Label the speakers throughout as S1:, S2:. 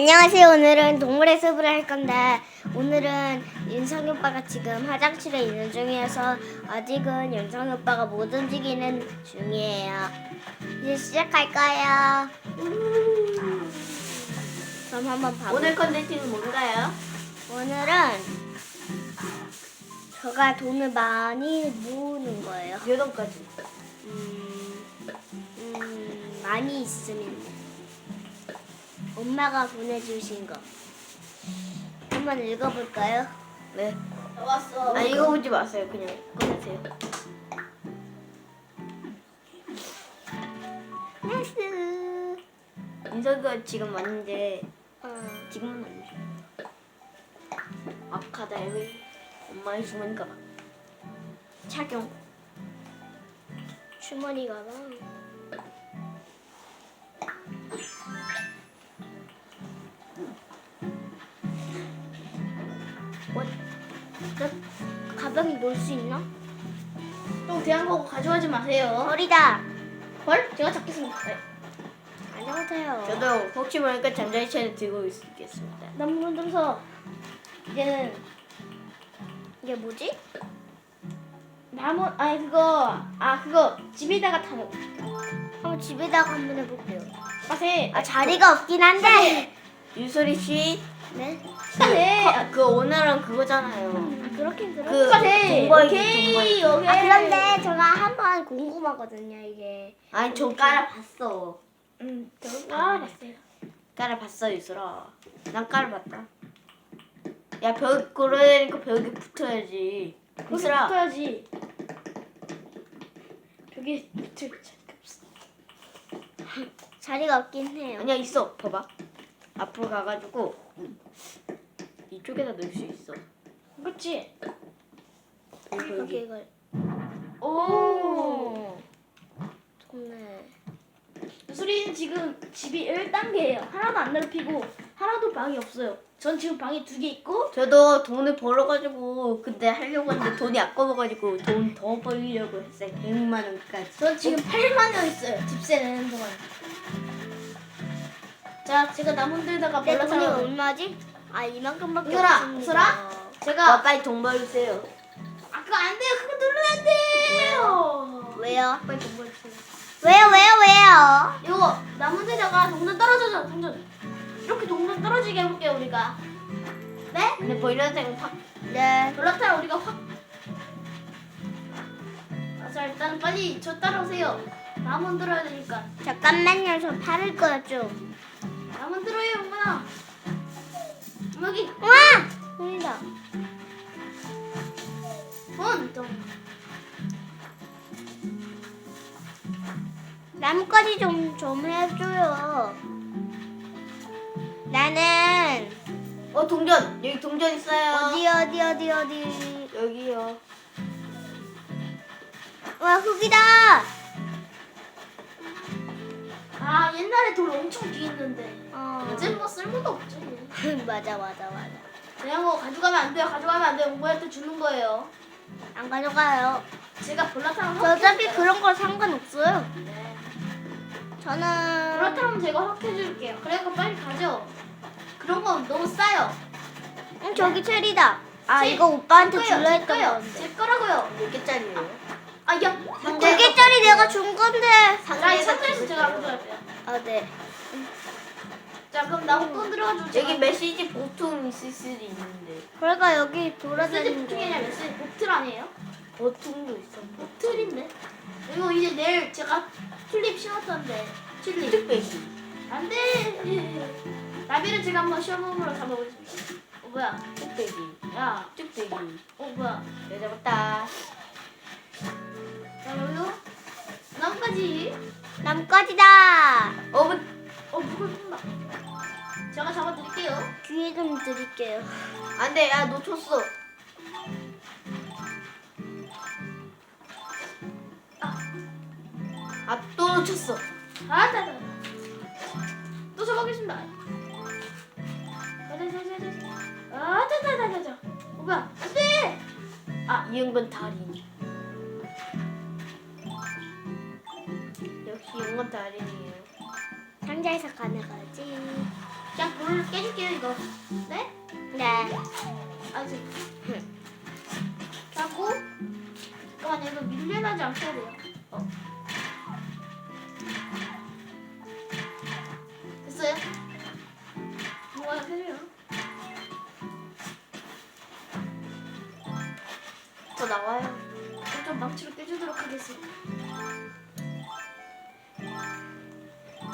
S1: 안녕하세요. 오늘은 동물의 숲을 할 건데 오늘은 윤성이 오빠가 지금 화장실에 있는 중이어서 아직은 윤성이 오빠가 못 움직이는 중이에요. 이제 시작할 거예요. 그럼 한번 봐볼게요.
S2: 오늘 컨텐츠는 뭔가요?
S1: 오늘은 제가 돈을 많이 모으는 거예요.
S2: 몇 원까지?
S1: 음, 음, 많이 있으면 엄마가 보내주신 거 한번 읽어볼까요?
S2: 네.
S3: 왔어.
S2: 아 이거 보지 마세요. 그냥 꺼내세요.
S1: 나이스.
S2: 인석이가 지금 왔는데
S1: 어,
S2: 지금은 안 줘. 아카데미 엄마의 주머니 가방 착용.
S1: 주머니 가방. 뭐, 나 가방에 넣을 수 있나?
S3: 또 대한민국 가져가지 마세요.
S1: 버리다.
S3: 헐? 제가 잡겠습니다. 네.
S1: 안녕하세요.
S2: 저도 혹시 모르니까 잠자리채를 들고 있겠습니다.
S3: 나무 흔들어서 이제는
S1: 이게 뭐지?
S3: 나무 아니 그거 아 그거 집에다가 타는 거.
S1: 한번 집에다가 한번 해볼게요.
S3: 빠세.
S1: 아 자리가 없긴 한데.
S2: 유소리 씨,
S1: 네.
S3: 빠세.
S2: 아, 그 오늘은 그거잖아요.
S1: 아, 그렇긴 그렇.
S2: 그. 동벌기,
S3: 오케이
S2: 동벌기.
S3: 오케이.
S1: 아 그런데 제가 한번 궁금하거든요 이게.
S2: 아니 저 깔아봤어.
S3: 음 저거 알았어요.
S2: 깔아봤어 유소라. 난 깔아봤다. 야벽 고르니까 벽에 붙어야지. 유소라.
S3: 붙어야지. 벽에 붙을 자리가 없어.
S1: 자리가 없긴 해요.
S2: 아니야 있어. 봐봐. 앞으로 가가지고 이쪽에다 넣을 수 있어.
S3: 그렇지.
S2: 여기.
S1: 이걸.
S3: 오.
S1: 좋네.
S3: 수리는 지금 집이 1단계예요. 하나도 안 넓히고 하나도 방이 없어요. 전 지금 방이 두 개 있고
S2: 저도 돈을 벌어가지고 근데 하려고 했는데 돈이 아까워가지고 돈 더 벌려고 했어요. 100만 원까지.
S3: 전 지금 8만 원 있어요. 집세 내는 동안. 자, 제가 나무 들다가
S1: 내 돈이
S3: 몰라서
S1: 얼마지? 아 이만큼밖에 없습니다.
S3: 이거라?
S2: 아
S3: 제가
S2: 빨리 돈 벌주세요.
S3: 아 그거 안 돼요. 그거 누르면 안 돼요.
S1: 왜요?
S2: 빨리 돈 벌주세요.
S1: 왜요? 왜요? 왜요?
S3: 이거 나무 들다가 동전 떨어져서 동전 이렇게 동전 떨어지게 해볼게요 우리가. 네?
S2: 근데 벌려는 확
S1: 네.
S3: 졸라타라 우리가 확. 아, 자 일단 빨리 저 따라오세요. 나무 흔들어야 되니까.
S1: 잠깐만요. 저 팔을 거요
S3: 여기
S1: 와! 보인다.
S3: 돈 좀.
S1: 나뭇가지 좀, 좀 해줘요. 나는
S2: 어 동전 여기 동전 있어요.
S1: 어디 어디 어디 어디
S2: 여기요.
S1: 와 흙이다.
S3: 아 옛날에 돌 엄청 귀했는데
S1: 어.
S3: 이제 뭐 쓸모도 없죠.
S1: 맞아 맞아 맞아.
S3: 그냥 뭐 가져가면 안 돼요. 가져가면 안 돼요. 오빠한테 주는 거예요.
S1: 안 가져가요.
S3: 제가 볼라타랑
S1: 저 어차피 그런 거 상관없어요.
S3: 네.
S1: 저는
S3: 볼라타랑 제가 확 해줄게요. 그러니까 빨리 가죠. 그런 건 너무 싸요.
S1: 음, 저기 체리다. 아
S3: 제-
S1: 이거 오빠한테 줄라
S3: 제
S1: 했던
S3: 거예요.
S1: 건데.
S3: 제 거라고요.
S2: 몇 개짜리예요?
S3: 아 야.
S1: 두 개짜리 내가 준 건데.
S3: 자, 이 상자에서 제가 가져갈게요.
S1: 아 네.
S3: 자, 그럼 나무 돈 들어가지고
S2: 여기 메시지 보통 있을 수도 있는데
S1: 그러니까 여기
S3: 메시지
S1: 돌아다니는
S3: 보통이 아니라
S1: 거.
S3: 메시지 보틀 아니에요?
S2: 보통도 있어.
S3: 보틀인데. 이거 이제 내일 제가 튤립 심었던데. 튤립.
S2: 뚝배기.
S3: 안 돼. 나비를 제가 한번 시험으로 잡아보겠습니다. 어 뭐야?
S2: 뚝배기.
S3: 야.
S2: 뚝배기.
S3: 어 뭐야?
S2: 내가 잡았다.
S3: 자 여기요. 나뭇가지.
S1: 나뭇가지다.
S2: 어, 뭐,
S3: 어 물을 푼다. 제가 잡아드릴게요.
S1: 기회 좀 드릴게요.
S2: 안 돼. 야, 놓쳤어. 아, 또 놓쳤어.
S3: 아, 자, 자. 또 잡아보겠습니다. 자 자 자 자 자. 아, 자 자 자 자자. 어 뭐야? 안 돼.
S2: 아, 이은건 달인. 역시 이은건 달인이에요.
S1: 상자에서 가져가지.
S3: 그냥 불을 깨줄게요 이거. 네?
S1: 네.
S3: 아직. 자고. 잠깐만 이거 밀려나지 않게 해야 돼요. 어. 됐어요? 뭐가 해줘요?
S2: 더 나와요.
S3: 좀 망치로 깨주도록 하겠습니다.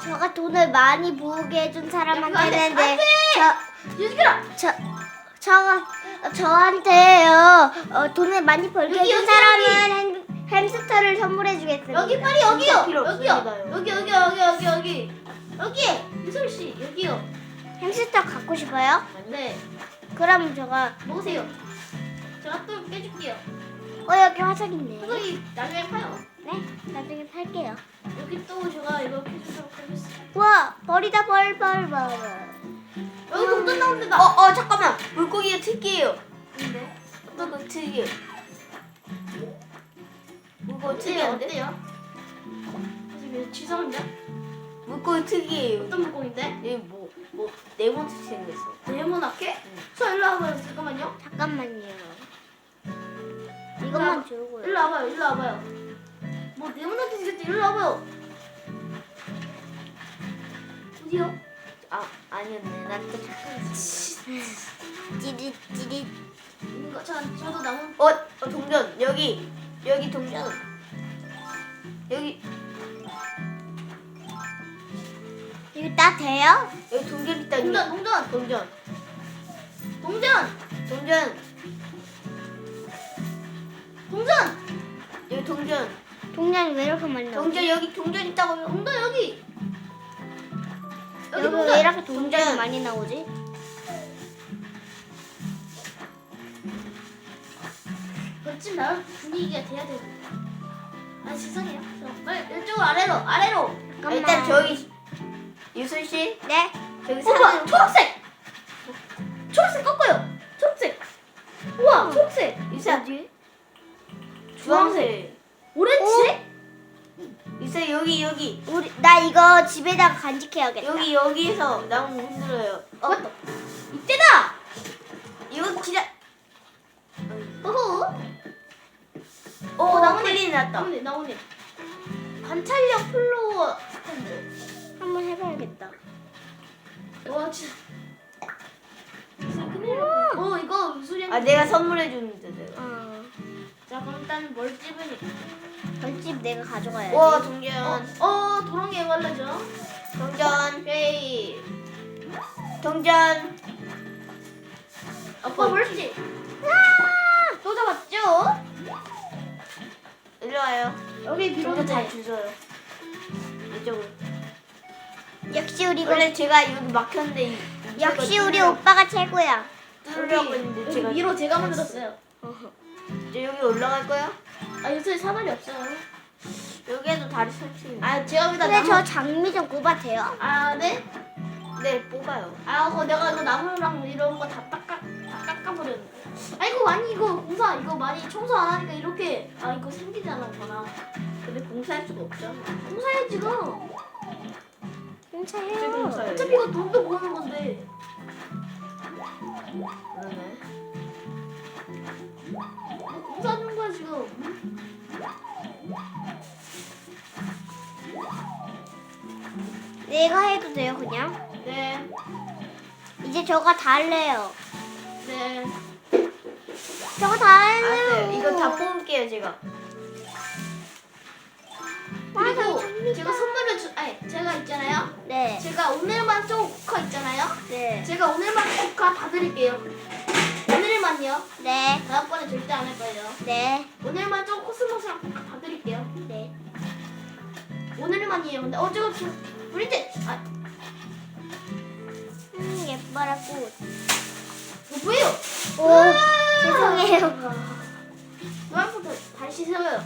S1: 저가 돈을 많이 모으게 해준 사람한테는
S3: 안
S1: 네, 저,
S3: 유지라.
S1: 저, 저가 저한테요 어, 돈을 많이 벌게
S3: 여기,
S1: 해준
S3: 여기,
S1: 사람은 햄, 햄스터를 선물해 주겠습니다.
S3: 여기 빨리 여기요. 여기요. 여기 여기 여기 여기 여기 여기 이솔 씨 여기요.
S1: 햄스터 갖고 싶어요?
S3: 네.
S1: 그럼 저가
S3: 먹으세요. 제가 또 깨줄게요.
S1: 어 여기 화석 있네.
S3: 여기 나중에 파요.
S1: 네, 나중에 팔게요.
S3: 여기 또 제가 이거 해주도록 하겠습니다.
S1: 와 벌이다 벌 벌 벌.
S3: 여기 동전 나온다.
S2: 어, 어, 잠깐만. 물고기가 특이해요.
S3: 근데
S2: 물고기 특이해. 물고기
S3: 어때요?
S2: 특이한데?
S3: 어때요? 지금 지성인데?
S2: 물고기 특이해요.
S3: 어떤 물고기인데?
S2: 얘 뭐, 뭐, 네모같이 생겼어.
S3: 네모나게? 저 일로 와봐요. 잠깐만요.
S1: 잠깐만요. 이것만 주고요.
S3: 일로 와봐요. 일로 와봐요. 뭐 네모나게 생겼지? 일로 와봐요. 어디요?
S2: 아, 아니었네. 나또 착각했어.
S1: 찌릿 찌릿.
S3: 이거 저 저도 나무
S2: 어, 어, 동전. 여기. 여기 동전. 여기,
S1: 이거 다 돼요?
S2: 여기 동전 있다.
S3: 동전 동전
S2: 동전.
S3: 동전
S2: 동전.
S3: 동전
S2: 여기 동전.
S1: 동전이 왜 이렇게 많이 나오지?
S2: 동전, 여기 동전 있다고요.
S3: 동전 여기 여기
S1: 왜 이렇게 동전이
S2: 동전.
S1: 많이 나오지?
S3: 멋진 나올 분위기가 돼야 되고 아 죄송해요 저 빨리 이쪽으로 아래로 아래로
S1: 잠깐만.
S2: 일단 저기, 유솔 씨.
S1: 네.
S2: 저기
S3: 어 뭐야
S2: 사는
S3: 초록색 초록색 꺾어요 초록색 우와 초록색
S2: 유사 주황색.
S3: 오렌지 색
S2: 유사 여기 여기
S1: 우리 나 이거 집에다가 간직해야겠다.
S2: 여기 여기에서 나무 흔들어요.
S3: 어 맞다 이때다
S2: 이거 기다. 오
S3: 어, 나무네.
S2: 큰일 났다.
S3: 나오네 나오네 관찰력 플로어 스탠드
S1: 한번 해봐야겠다.
S3: 와 진짜 진짜 큰일 났네. 어 이거 무슨 소리야
S2: 아 내가 선물해 주는데 내가.
S1: 어.
S3: 자 그럼 일단 뭘 집으니
S1: 벌집 내가 가져가야지.
S2: 와
S3: 어,
S2: 동전
S3: 어 도롱이 애벌레죠
S2: 동전
S3: 오케이
S2: 동전.
S3: 아빠 벌지 아! 또 잡았죠
S2: 일로 와요.
S3: 여기
S2: 동전 잘 주워요. 이쪽으로.
S1: 역시 우리
S2: 원래 제가 여기 막혔는데 이-
S1: 역시 우리 오빠가 최고야.
S2: 뚫으려고 했는데
S3: 여기
S2: 제가
S3: 위로 제가 만들었어요
S2: 이제 여기 올라갈 거야?
S3: 아 요새 사다리 없어요
S2: 여기에도 다리 설치.
S3: 아 제가 여기다
S1: 근데
S3: 나무
S1: 저 장미 좀 꼽아도 돼요?
S3: 아 네?
S2: 네 뽑아요.
S3: 아 그거 내가 이거 나무랑 이런 거다 깎아 다 깎아버렸는데 아 이거 많이 이거 공사 이거 많이 청소 안 하니까 이렇게 아 이거 생기잖아 봐라
S2: 근데 공사할 수가 없잖아.
S3: 공사해 지금
S1: 공차해요.
S3: 어차피 이거 돈도 모으는 건데
S2: 그러네.
S3: 지금
S1: 내가 해도 돼요 그냥?
S3: 네
S1: 이제 저가 다 할래요.
S3: 네.
S1: 저거 다 할래요.
S2: 알았어요. 이거 다 뽑을게요 제가.
S3: 그리고
S1: 장미가.
S3: 제가 선물을 주 아니 제가 있잖아요
S1: 네.
S3: 제가 오늘만 쪼카 있잖아요
S1: 네.
S3: 제가 오늘만 쪼카 다 드릴게요 오늘만요
S1: 네.
S3: 다음번에 절대 안 할 거예요
S1: 네.
S3: 오늘만 좀 코스모스랑 쪼카 다 드릴게요
S1: 네.
S3: 오늘만이에요 근데 어 제가 지금 브리제 아
S1: 음, 예뻐라 꽃.
S3: 뭐예요
S1: 오, 죄송해요.
S3: 노란부터 다시 세워요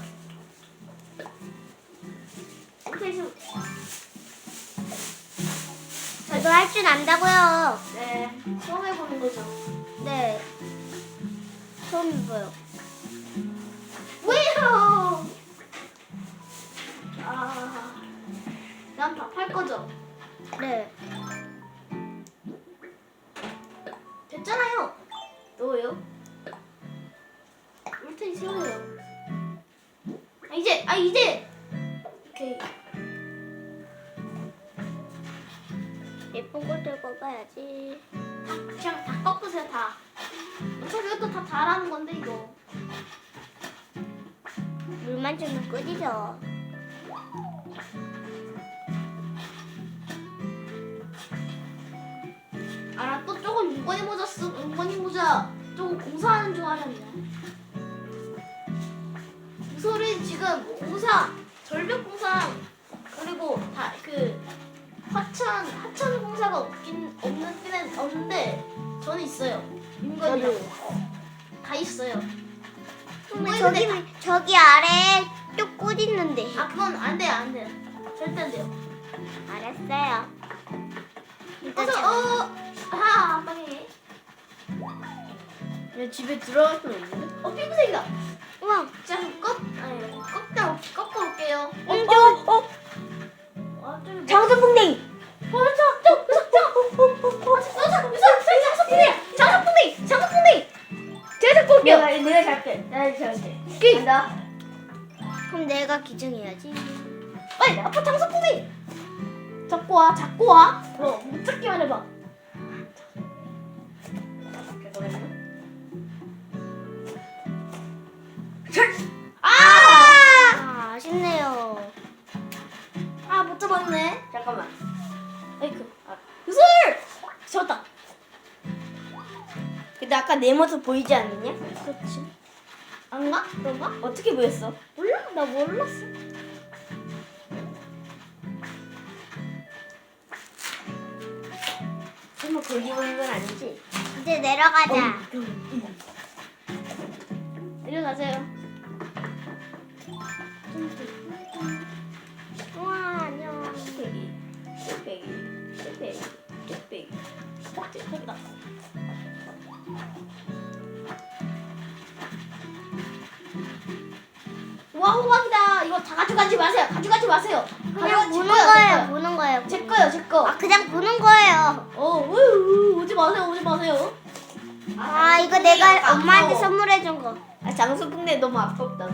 S3: 이렇게 해서
S1: 저도 할 줄 안다고요.
S3: 네 처음 해보는 거죠
S1: 네. 처음 입어요.
S3: 뭐예요 아난 다팔 거죠
S1: 네.
S3: 조금 공사하는 줄 알았네. 무소리 지금 공사 절벽 공사 그리고 다그 화천 하천 공사가 없긴 없는 데는 없는데 저는 있어요. 윤건이랑 다 있어요.
S1: 근데
S3: 뭐
S1: 저기 저기 아래 또꽃 있는데.
S3: 아 그건 안 돼요 안 돼요 절대 안 돼요.
S1: 알았어요. 일단
S3: 어서
S1: 자,
S3: 어아 빵해.
S2: 그냥 집에 들어갈 수는 있는데?
S3: 어 핑크색이다.
S1: 우와.
S3: 자 꺾 아니 꺾다 꺾어 올게요.
S1: 음, 저, 어,
S3: 아
S1: 장수풍뎅이.
S3: 어, 저, 저, 저, 저. 아, 저, 저, 저, 저기 장석풍뎅이, 장석풍뎅이, 장석풍뎅이. 제가 잡고 올게요.
S2: 내가, 내가 잡게. 내가 잡게.
S3: 끼.
S2: 간다.
S1: 그럼 내가 기증해야지.
S3: 빨리, 아빠 장석풍뎅이. 잡고 와, 잡고 와. 어, 못 잡기만 해봐. 잡았네.
S2: 잠깐만.
S3: 아이쿠, 아, 그슬. 잡았다.
S2: 근데 아까 내 모습 보이지 않느냐?
S3: 그렇지. 안가? 그런가?
S2: 어떻게 보였어?
S3: 몰라, 나 몰랐어.
S2: 설마 거기 보는 건 아니지?
S1: 이제 내려가자.
S3: 내려가세요. 다. 가져가지 마세요. 가져가지 마세요.
S1: 그냥
S3: 가져가지
S1: 보는. 거예요, 보는 거예요.
S3: 제 거요, 제 거.
S1: 아, 그냥 보는 거예요.
S3: 어, 으, 오지 마세요, 오지 마세요.
S1: 아, 이거 내가 엄마한테 선물해 준 거.
S2: 아 장수풍뎅이 너무 아깝다.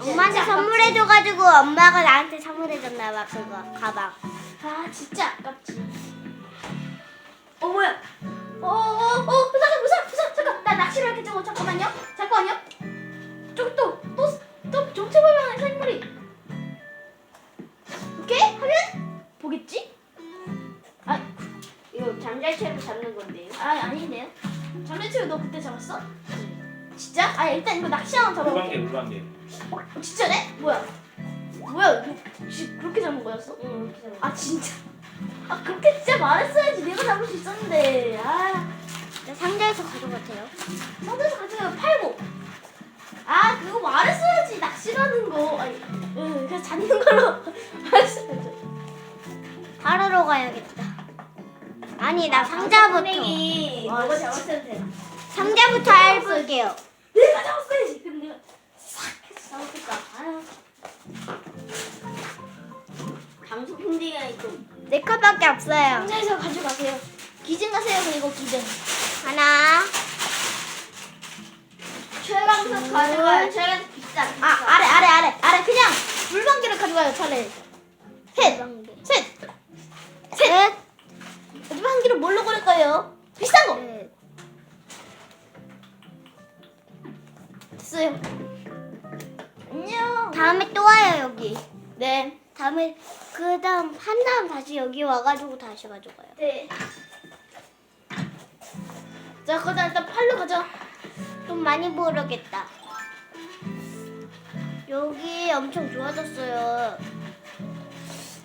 S1: 엄마한테 선물해 줘 가지고 엄마가 나한테 선물해 줬나 봐, 그거. 가방.
S3: 아, 진짜 아깝지.
S2: 어 뭐야?
S3: 어, 어, 어, 부산, 부산, 부산, 잠깐, 나 낚시를 잠깐, 잠깐만요, 잠깐만요. 저기 또, 또, 또 잡았어? 진짜? 아, 일단 이거 낚시 하나 잡아.
S4: 물방개 물방개
S3: 어, 진짜네? 뭐야? 뭐야? 이거 지- 그렇게 잡은 거였어?
S2: 응, 이렇게 잡는
S3: 아 진짜? 아 그렇게 진짜 말했어야지 내가 잡을 수 있었는데 아
S1: 나 상자에서 가져갔대요.
S3: 상대에서 가져가 팔고 아 그거 말했어야지 낚시라는 거 아니 응, 그래서 잡는 걸로 말했어야지
S1: 바로로 가야겠다. 아니, 나 상자부터.
S2: 이
S3: 아,
S2: 너가
S3: 진짜.
S2: 잡았어야 돼.
S1: 상자부터 해볼게요.
S3: 내가 잡았어야지 근데 내가 싹 해서 잡았겠다 아유
S2: 장수풍뎅이가
S1: 좀네 컵밖에 없어요.
S3: 상자에서 가져가세요 기증 가세요 그리고 기증
S1: 하나,
S3: 최강석 가져가요 최강 비싸 아 아래 아래 아래 아래 그냥 물방개를 가져가요 차라리
S1: 셋네
S3: 셋! 셋! 마지막 한 개를 뭘로 고를까요? 비싼 거!
S1: 넷.
S3: 됐어요. 안녕.
S1: 다음에 또 와요, 여기.
S3: 네.
S1: 다음에, 그 다음, 한 다음 다시 여기 와가지고 다시 가져가요.
S3: 네. 자, 그다음 일단 팔로 가자.
S1: 좀 많이 모르겠다. 여기 엄청 좋아졌어요.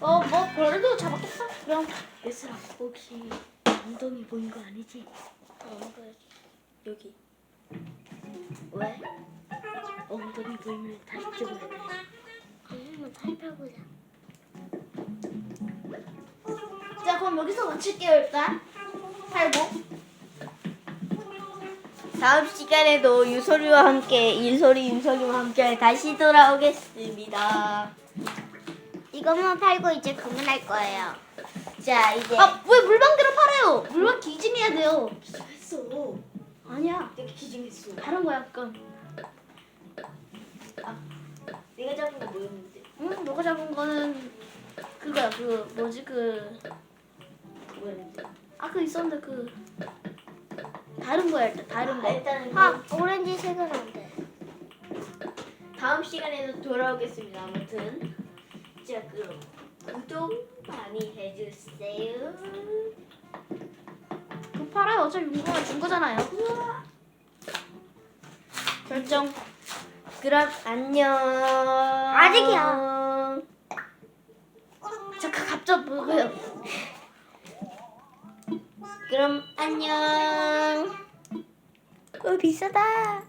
S3: 어, 뭐, 그래도 잡았겠다. 그럼. 얘들아, 혹시 엉덩이 보인 거 아니지?
S1: 어, 그래.
S3: 여기.
S1: 왜?
S3: 엉덩이 보이면 다시 찍어야 돼.
S1: 한번 살펴보자.
S3: 자, 그럼 여기서 마칠게요, 일단. 팔고.
S2: 다음 시간에도 유소리와 함께 일소리 윤석이와 함께 다시 돌아오겠습니다.
S1: 이것만 팔고 이제 그만할 거예요. 자, 이제.
S3: 아, 왜 물방개를 팔아요? 물방개
S2: 기증했어.
S3: 아니야.
S2: 내가 기증했어.
S3: 다른 거야 그건.
S2: 내가 잡은 거 뭐였는데?
S3: 응? 너가 잡은 거는 그거야 그 뭐지 그
S2: 뭐였는데?
S3: 아까 있었는데 그 다른 거야 일단 다른
S2: 아,
S3: 거.
S2: 일단은
S1: 아 오렌지 색은 안 돼.
S2: 다음 시간에도 돌아오겠습니다. 아무튼 자 그럼 구독 많이 해주세요.
S3: 그 팔아요. 어차피 문구가 준 거잖아요. 결정.
S2: 그럼 안녕.
S1: 아직이야.
S3: 잠깐 갑자기 뭐고요?
S2: 그럼 안녕.
S1: 어 비싸다.